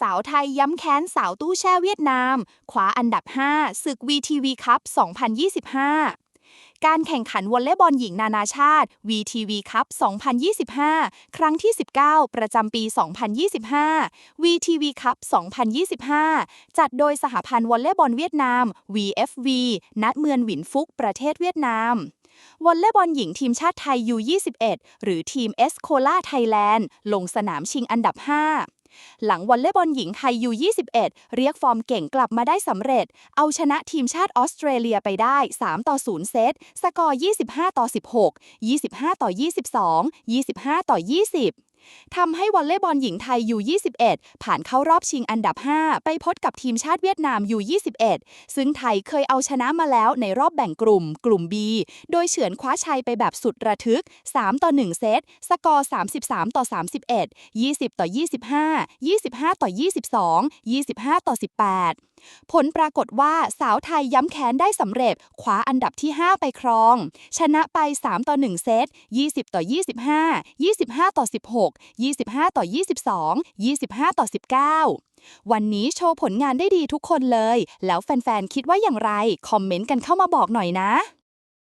สาวไทยย้ำแค้นสาวตู้แช่เวียดนามคว้าอันดับ 5 ศึก VTV คัพ 2025การแข่งขันวอลเลย์บอลหญิงนานาชาติ VTV คัพ 2025 ครั้งที่ 19 ประจำปี 2025 VTV คัพ 2025 จัดโดยสหพันธ์วอลเลย์บอลเวียดนาม VFV ณเมืองหวินฟุก ประเทศเวียดนาม วอลเลย์บอลหญิงทีมชาติไทย U21 หรือทีมเอสโคลาไทยแลนด์ ลงสนามชิงอันดับ 5 หลังวอลเลย์บอลหญิงไทยยู21 เรียกฟอร์มเก่งกลับมาได้สำเร็จ เอาชนะทีมชาติออสเตรเลียไปได้ 3 ต่อ 0 เซต สกอร์ 25 ต่อ 16 25 ต่อ 22 25 ต่อ 20 ทำให้วอลเลย์บอลหญิงไทย U21 ผ่านเข้ารอบชิงอันดับ 5 ไปพบกับทีมชาติเวียดนาม U21 ซึ่งไทยเคยเอาชนะมาแล้วในรอบแบ่งกลุ่ม กลุ่ม B โดยเฉือนคว้าชัยไปแบบสุดระทึก 3 ต่อ 1 เซต สกอร์ 33 ต่อ 31 20 ต่อ 25 25 ต่อ 22 25 ต่อ 18 ผลปรากฏว่าสาวไทยย้ำแค้นได้สำเร็จคว้าอันดับที่ 5 ไปครอง ชนะไป 3 ต่อ 1 เซต 20 ต่อ 25 25 ต่อ 16 25 ต่อ 22 25 ต่อ 19วันนี้โชว์ผลงานได้ดีทุกคนเลย แล้วแฟนๆ คิดว่าอย่างไร คอมเมนต์กันเข้ามาบอกหน่อยนะ